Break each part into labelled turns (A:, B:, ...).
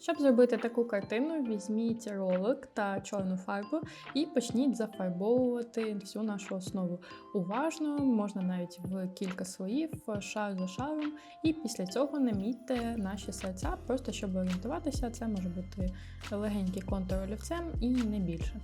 A: Щоб зробити таку картину, візьміть ролик та чорну фарбу і почніть зафарбовувати всю нашу основу. Уважно, можна навіть в кілька слоїв, шар за шаром, і після цього намітьте наші серця, просто щоб орієнтуватися, це може бути легенький контур олівцем і не більше.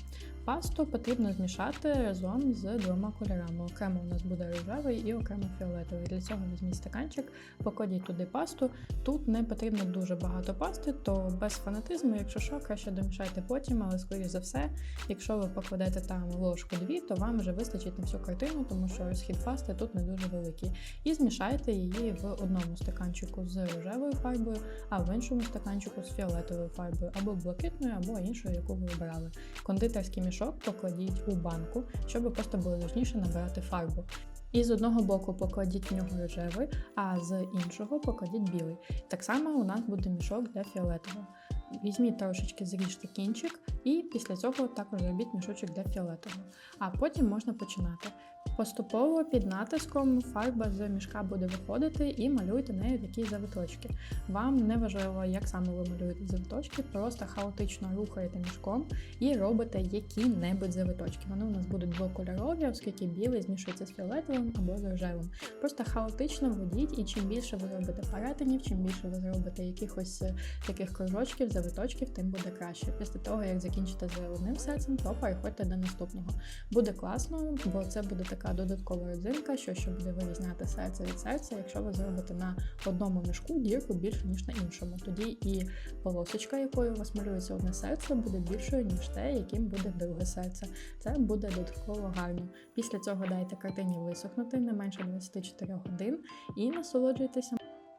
A: Пасту потрібно змішати разом з двома кольорами. Окремо у нас буде рожевий і окремо фіолетовий. Для цього візьміть стаканчик, покладіть туди пасту. Тут не потрібно дуже багато пасти, то без фанатизму, якщо що, краще домішайте потім, але скоріш за все, якщо ви покладете там ложку дві, то вам вже вистачить на всю картину, тому що розхід пасти тут не дуже великий. І змішайте її в одному стаканчику з рожевою фарбою, а в іншому стаканчику з фіолетовою фарбою, або блакитною, або іншою, яку ви обирали. Кондитерський мішок покладіть у банку, щоб просто було зручніше набирати фарбу. І з одного боку покладіть в нього рожевий, а з іншого покладіть білий. Так само у нас буде мішок для фіолетового. Візьміть трошечки зріжте кінчик, і після цього також зробіть мішочок для фіолетового. А потім можна починати. Поступово під натиском фарба з мішка буде виходити і малюйте нею такі завиточки. Вам не важливо, як саме ви малюєте завиточки, просто хаотично рухаєте мішком і робите які-небудь завиточки. Вони у нас будуть двокольорові, оскільки білий змішується з фіолетовим або з рожевим. Просто хаотично введіть, і чим більше ви робите перетинів, чим більше ви зробите якихось е, таких кружочків, завиточків, тим буде краще. Після того, як закінчите з одним серцем, то переходьте до наступного. Буде класно, бо це буде така додаткова родзинка, що щоб буде вирізняти серце від серця, якщо ви зробите на одному мішку дірку більше, ніж на іншому. Тоді і полосочка, якою у вас малюється одне серце, буде більшою, ніж те, яким буде друге серце. Це буде додатково гарно. Після цього дайте картині висохнути не менше 24 годин і насолоджуйтеся.